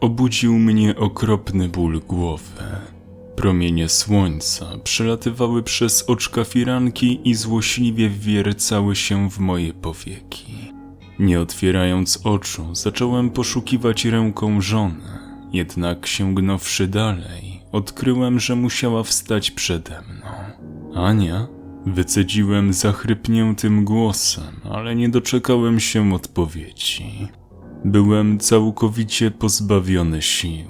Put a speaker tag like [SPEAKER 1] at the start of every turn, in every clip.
[SPEAKER 1] Obudził mnie okropny ból głowy. Promienie słońca przelatywały przez oczka firanki i złośliwie wwiercały się w moje powieki. Nie otwierając oczu, zacząłem poszukiwać ręką żonę, jednak sięgnąwszy dalej, odkryłem, że musiała wstać przede mną. Ania? Wycedziłem zachrypniętym głosem, ale nie doczekałem się odpowiedzi. Byłem całkowicie pozbawiony sił.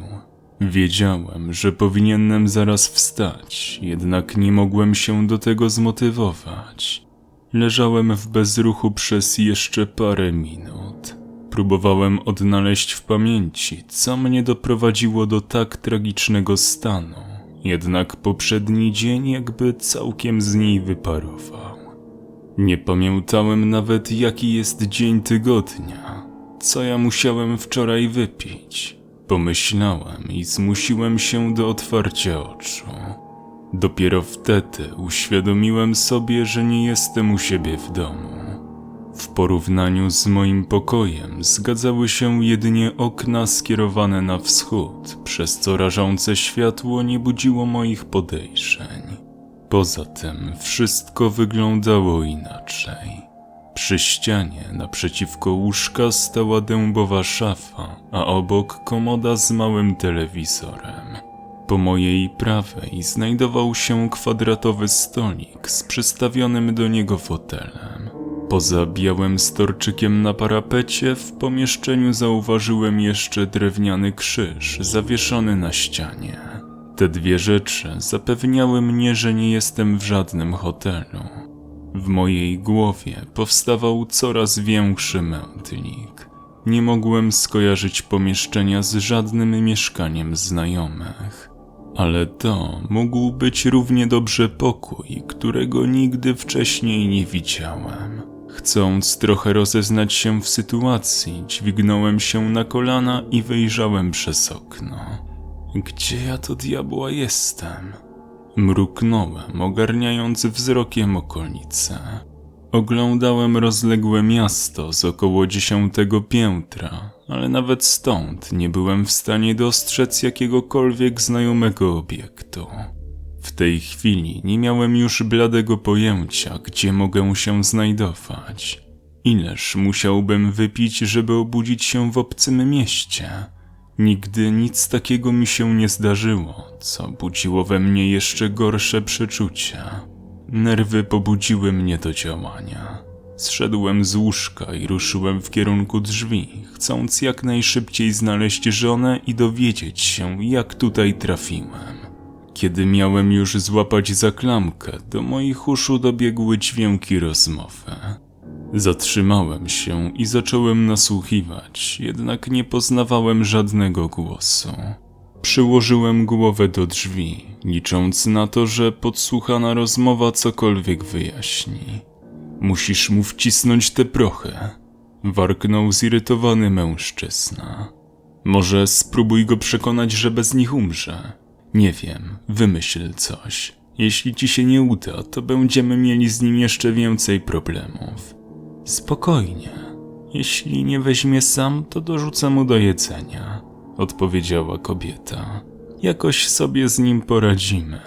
[SPEAKER 1] Wiedziałem, że powinienem zaraz wstać, jednak nie mogłem się do tego zmotywować. Leżałem w bezruchu przez jeszcze parę minut. Próbowałem odnaleźć w pamięci, co mnie doprowadziło do tak tragicznego stanu, jednak poprzedni dzień jakby całkiem z niej wyparował. Nie pamiętałem nawet, jaki jest dzień tygodnia, co ja musiałem wczoraj wypić. Pomyślałem i zmusiłem się do otwarcia oczu. Dopiero wtedy uświadomiłem sobie, że nie jestem u siebie w domu. W porównaniu z moim pokojem zgadzały się jedynie okna skierowane na wschód, przez co rażące światło nie budziło moich podejrzeń. Poza tym wszystko wyglądało inaczej. Przy ścianie naprzeciwko łóżka stała dębowa szafa, a obok komoda z małym telewizorem. Po mojej prawej znajdował się kwadratowy stolik z przystawionym do niego fotelem. Poza białym storczykiem na parapecie w pomieszczeniu zauważyłem jeszcze drewniany krzyż zawieszony na ścianie. Te dwie rzeczy zapewniały mnie, że nie jestem w żadnym hotelu. W mojej głowie powstawał coraz większy mętlik. Nie mogłem skojarzyć pomieszczenia z żadnym mieszkaniem znajomych. Ale to mógł być równie dobrze pokój, którego nigdy wcześniej nie widziałem. Chcąc trochę rozeznać się w sytuacji, dźwignąłem się na kolana i wyjrzałem przez okno. Gdzie ja to diabła jestem? Mruknąłem, ogarniając wzrokiem okolice. Oglądałem rozległe miasto z około dziesiątego piętra, ale nawet stąd nie byłem w stanie dostrzec jakiegokolwiek znajomego obiektu. W tej chwili nie miałem już bladego pojęcia, gdzie mogę się znajdować. Ileż musiałbym wypić, żeby obudzić się w obcym mieście? Nigdy nic takiego mi się nie zdarzyło, co budziło we mnie jeszcze gorsze przeczucia. Nerwy pobudziły mnie do działania. Zszedłem z łóżka i ruszyłem w kierunku drzwi, chcąc jak najszybciej znaleźć żonę i dowiedzieć się, jak tutaj trafiłem. Kiedy miałem już złapać za klamkę, do moich uszu dobiegły dźwięki rozmowy. Zatrzymałem się i zacząłem nasłuchiwać, jednak nie poznawałem żadnego głosu. Przyłożyłem głowę do drzwi, licząc na to, że podsłuchana rozmowa cokolwiek wyjaśni. Musisz mu wcisnąć te prochy, warknął zirytowany mężczyzna. Może spróbuj go przekonać, że bez nich umrze. Nie wiem, wymyśl coś. Jeśli ci się nie uda, to będziemy mieli z nim jeszcze więcej problemów. Spokojnie. Jeśli nie weźmie sam, to dorzucę mu do jedzenia, odpowiedziała kobieta. Jakoś sobie z nim poradzimy.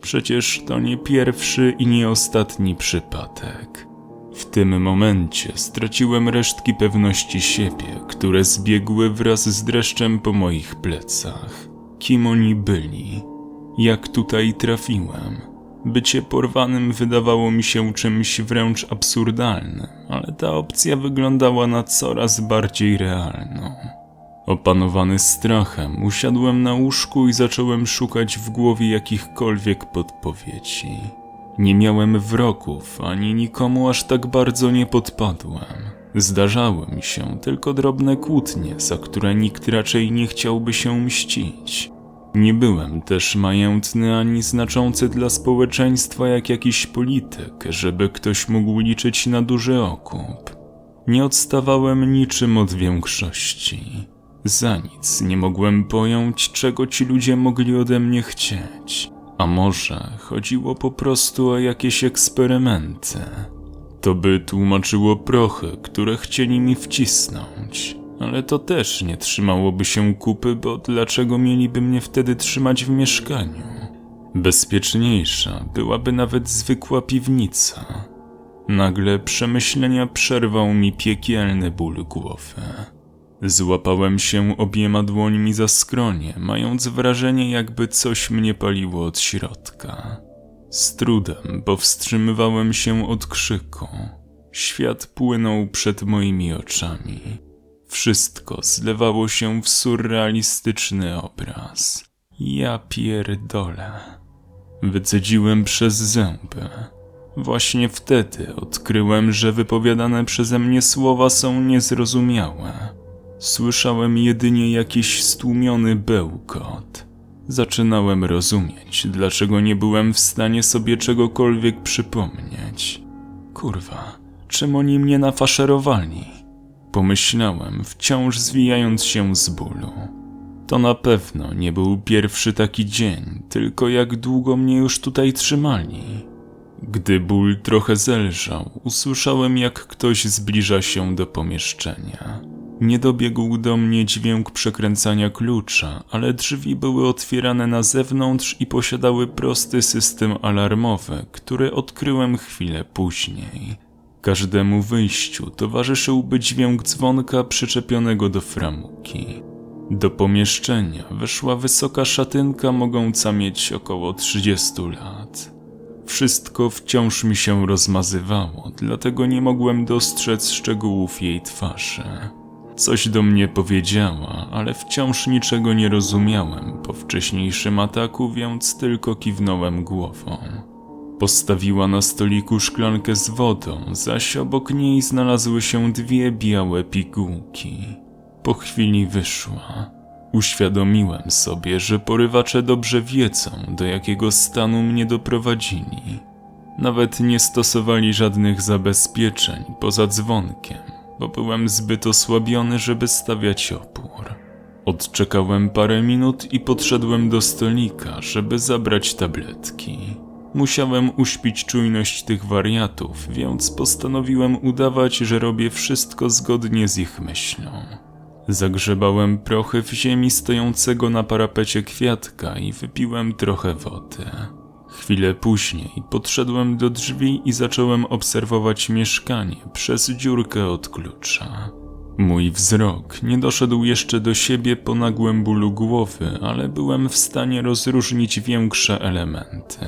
[SPEAKER 1] Przecież to nie pierwszy i nie ostatni przypadek. W tym momencie straciłem resztki pewności siebie, które zbiegły wraz z dreszczem po moich plecach. Kim oni byli? Jak tutaj trafiłem? Bycie porwanym wydawało mi się czymś wręcz absurdalnym, ale ta opcja wyglądała na coraz bardziej realną. Opanowany strachem, usiadłem na łóżku i zacząłem szukać w głowie jakichkolwiek podpowiedzi. Nie miałem wrogów, ani nikomu aż tak bardzo nie podpadłem. Zdarzały mi się tylko drobne kłótnie, za które nikt raczej nie chciałby się mścić. Nie byłem też majętny ani znaczący dla społeczeństwa jak jakiś polityk, żeby ktoś mógł liczyć na duży okup. Nie odstawałem niczym od większości. Za nic nie mogłem pojąć, czego ci ludzie mogli ode mnie chcieć. A może chodziło po prostu o jakieś eksperymenty? To by tłumaczyło prochy, które chcieli mi wcisnąć. Ale to też nie trzymałoby się kupy, bo dlaczego mieliby mnie wtedy trzymać w mieszkaniu? Bezpieczniejsza byłaby nawet zwykła piwnica. Nagle przemyślenia przerwał mi piekielny ból głowy. Złapałem się obiema dłońmi za skronie, mając wrażenie, jakby coś mnie paliło od środka. Z trudem powstrzymywałem się od krzyku. Świat płynął przed moimi oczami. Wszystko zlewało się w surrealistyczny obraz. Ja pierdolę. Wycedziłem przez zęby. Właśnie wtedy odkryłem, że wypowiadane przeze mnie słowa są niezrozumiałe. Słyszałem jedynie jakiś stłumiony bełkot. Zaczynałem rozumieć, dlaczego nie byłem w stanie sobie czegokolwiek przypomnieć. Kurwa, czym oni mnie nafaszerowali? Pomyślałem, wciąż zwijając się z bólu. To na pewno nie był pierwszy taki dzień, tylko jak długo mnie już tutaj trzymali. Gdy ból trochę zelżał, usłyszałem, jak ktoś zbliża się do pomieszczenia. Nie dobiegł do mnie dźwięk przekręcania klucza, ale drzwi były otwierane na zewnątrz i posiadały prosty system alarmowy, który odkryłem chwilę później. Każdemu wyjściu towarzyszyłby dźwięk dzwonka przyczepionego do framuki. Do pomieszczenia weszła wysoka szatynka mogąca mieć około 30 lat. Wszystko wciąż mi się rozmazywało, dlatego nie mogłem dostrzec szczegółów jej twarzy. Coś do mnie powiedziała, ale wciąż niczego nie rozumiałem po wcześniejszym ataku, więc tylko kiwnąłem głową. Postawiła na stoliku szklankę z wodą, zaś obok niej znalazły się dwie białe pigułki. Po chwili wyszła. Uświadomiłem sobie, że porywacze dobrze wiedzą, do jakiego stanu mnie doprowadzili. Nawet nie stosowali żadnych zabezpieczeń poza dzwonkiem, bo byłem zbyt osłabiony, żeby stawiać opór. Odczekałem parę minut i podszedłem do stolika, żeby zabrać tabletki. Musiałem uśpić czujność tych wariatów, więc postanowiłem udawać, że robię wszystko zgodnie z ich myślą. Zagrzebałem prochy w ziemi stojącego na parapecie kwiatka i wypiłem trochę wody. Chwilę później podszedłem do drzwi i zacząłem obserwować mieszkanie przez dziurkę od klucza. Mój wzrok nie doszedł jeszcze do siebie po nagłym bólu głowy, ale byłem w stanie rozróżnić większe elementy.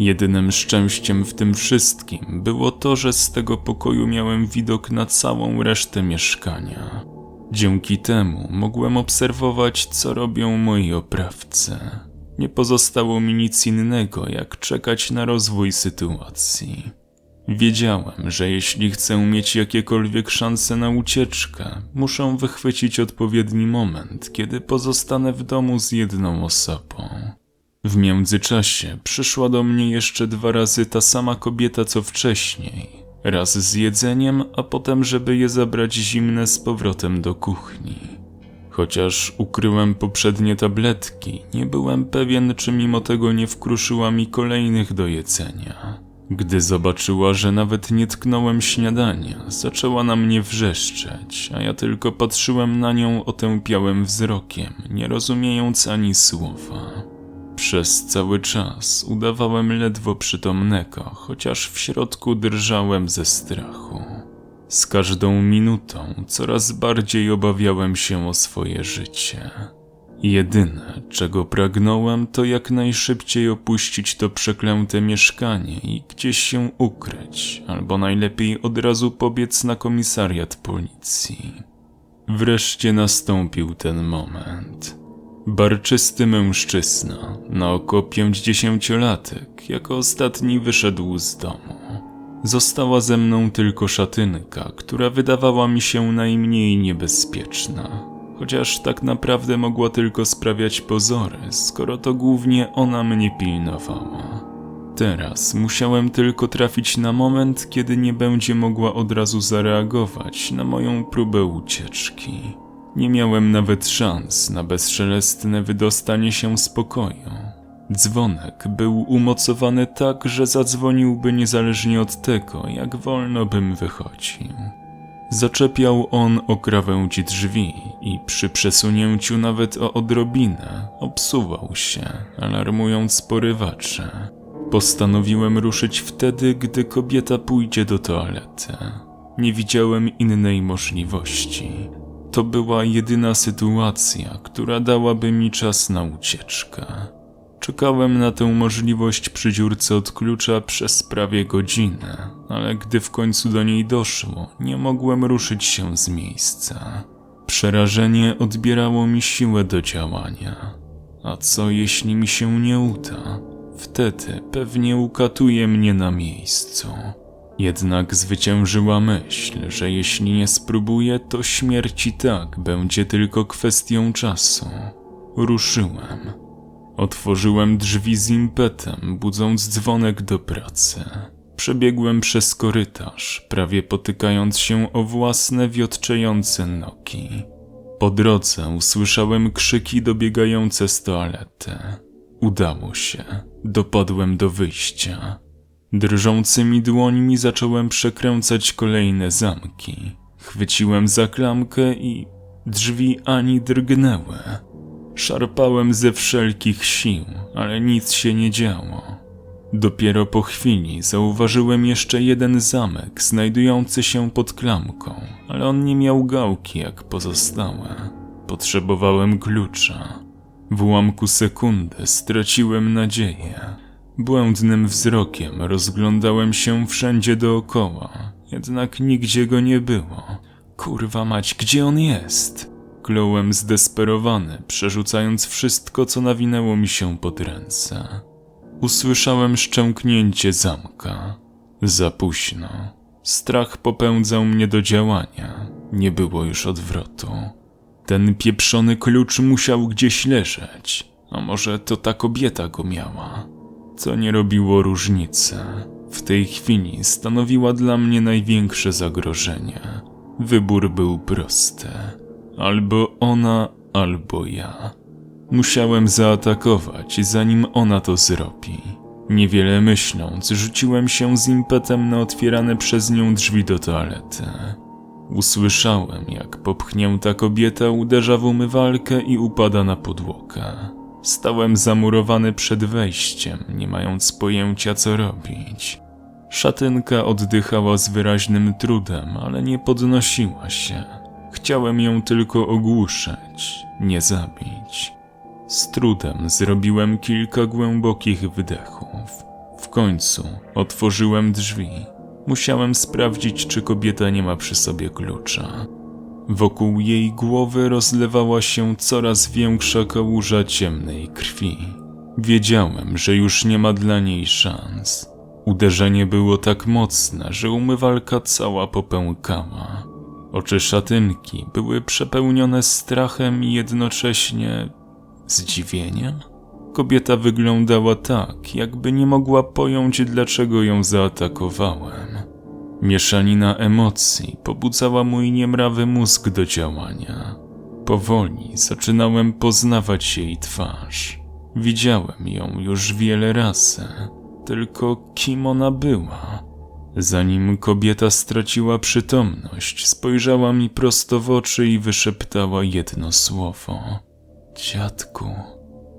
[SPEAKER 1] Jedynym szczęściem w tym wszystkim było to, że z tego pokoju miałem widok na całą resztę mieszkania. Dzięki temu mogłem obserwować, co robią moi oprawcy. Nie pozostało mi nic innego, jak czekać na rozwój sytuacji. Wiedziałem, że jeśli chcę mieć jakiekolwiek szanse na ucieczkę, muszę wychwycić odpowiedni moment, kiedy pozostanę w domu z jedną osobą. W międzyczasie przyszła do mnie jeszcze dwa razy ta sama kobieta co wcześniej. Raz z jedzeniem, a potem, żeby je zabrać zimne z powrotem do kuchni. Chociaż ukryłem poprzednie tabletki, nie byłem pewien, czy mimo tego nie wkruszyła mi kolejnych do jedzenia. Gdy zobaczyła, że nawet nie tknąłem śniadania, zaczęła na mnie wrzeszczeć, a ja tylko patrzyłem na nią otępiałym wzrokiem, nie rozumiejąc ani słowa. Przez cały czas udawałem ledwo przytomnego, chociaż w środku drżałem ze strachu. Z każdą minutą coraz bardziej obawiałem się o swoje życie. Jedyne, czego pragnąłem, to jak najszybciej opuścić to przeklęte mieszkanie i gdzieś się ukryć, albo najlepiej od razu pobiec na komisariat policji. Wreszcie nastąpił ten moment. Barczysty mężczyzna, na oko pięćdziesięciolatek, jako ostatni wyszedł z domu. Została ze mną tylko szatynka, która wydawała mi się najmniej niebezpieczna. Chociaż tak naprawdę mogła tylko sprawiać pozory, skoro to głównie ona mnie pilnowała. Teraz musiałem tylko trafić na moment, kiedy nie będzie mogła od razu zareagować na moją próbę ucieczki. Nie miałem nawet szans na bezszelestne wydostanie się z pokoju. Dzwonek był umocowany tak, że zadzwoniłby niezależnie od tego, jak wolno bym wychodził. Zaczepiał on o krawędzi drzwi i przy przesunięciu nawet o odrobinę obsuwał się, alarmując porywacze. Postanowiłem ruszyć wtedy, gdy kobieta pójdzie do toalety. Nie widziałem innej możliwości. To była jedyna sytuacja, która dałaby mi czas na ucieczkę. Czekałem na tę możliwość przy dziurce od klucza przez prawie godzinę, ale gdy w końcu do niej doszło, nie mogłem ruszyć się z miejsca. Przerażenie odbierało mi siłę do działania. A co jeśli mi się nie uda? Wtedy pewnie ukatuje mnie na miejscu. Jednak zwyciężyła myśl, że jeśli nie spróbuję, to śmierć i tak będzie tylko kwestią czasu. Ruszyłem. Otworzyłem drzwi z impetem, budząc dzwonek do pracy. Przebiegłem przez korytarz, prawie potykając się o własne wiotczejące nogi. Po drodze usłyszałem krzyki dobiegające z toalety. Udało się. Dopadłem do wyjścia. Drżącymi dłońmi zacząłem przekręcać kolejne zamki. Chwyciłem za klamkę i drzwi ani drgnęły. Szarpałem ze wszelkich sił, ale nic się nie działo. Dopiero po chwili zauważyłem jeszcze jeden zamek znajdujący się pod klamką, ale on nie miał gałki jak pozostałe. Potrzebowałem klucza. W ułamku sekundy straciłem nadzieję. Błędnym wzrokiem rozglądałem się wszędzie dookoła, jednak nigdzie go nie było. Kurwa mać, gdzie on jest? Kląłem zdesperowany, przerzucając wszystko, co nawinęło mi się pod ręce. Usłyszałem szczęknięcie zamka. Za późno. Strach popędzał mnie do działania. Nie było już odwrotu. Ten pieprzony klucz musiał gdzieś leżeć. A może to ta kobieta go miała? Co nie robiło różnicy. W tej chwili stanowiła dla mnie największe zagrożenie. Wybór był prosty. Albo ona, albo ja. Musiałem zaatakować, zanim ona to zrobi. Niewiele myśląc, rzuciłem się z impetem na otwierane przez nią drzwi do toalety. Usłyszałem, jak popchnięta kobieta uderza w umywalkę i upada na podłogę. Stałem zamurowany przed wejściem, nie mając pojęcia co robić. Szatynka oddychała z wyraźnym trudem, ale nie podnosiła się. Chciałem ją tylko ogłuszyć, nie zabić. Z trudem zrobiłem kilka głębokich wydechów. W końcu otworzyłem drzwi. Musiałem sprawdzić, czy kobieta nie ma przy sobie klucza. Wokół jej głowy rozlewała się coraz większa kałuża ciemnej krwi. Wiedziałem, że już nie ma dla niej szans. Uderzenie było tak mocne, że umywalka cała popękała. Oczy szatynki były przepełnione strachem i jednocześnie zdziwieniem. Kobieta wyglądała tak, jakby nie mogła pojąć, dlaczego ją zaatakowałem. Mieszanina emocji pobudzała mój niemrawy mózg do działania. Powoli zaczynałem poznawać jej twarz. Widziałem ją już wiele razy, tylko kim ona była? Zanim kobieta straciła przytomność, spojrzała mi prosto w oczy i wyszeptała jedno słowo: Dziadku.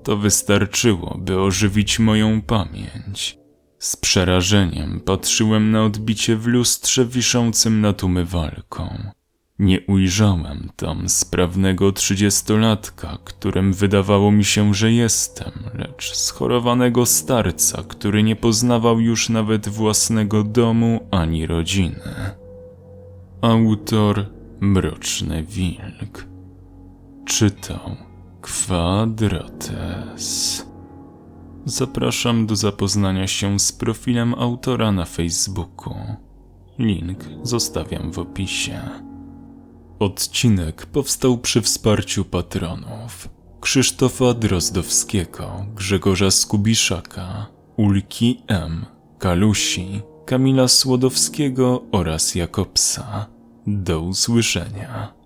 [SPEAKER 1] To wystarczyło, by ożywić moją pamięć. Z przerażeniem patrzyłem na odbicie w lustrze wiszącym nad umywalką. Nie ujrzałem tam sprawnego trzydziestolatka, którym wydawało mi się, że jestem, lecz schorowanego starca, który nie poznawał już nawet własnego domu ani rodziny. Autor Mroczny Wilk czytał Kwadrates. Zapraszam do zapoznania się z profilem autora na Facebooku. Link zostawiam w opisie. Odcinek powstał przy wsparciu patronów Krzysztofa Drozdowskiego, Grzegorza Skubiszaka, Ulki M, Kalusi, Kamila Słodowskiego oraz Jakobsa. Do usłyszenia.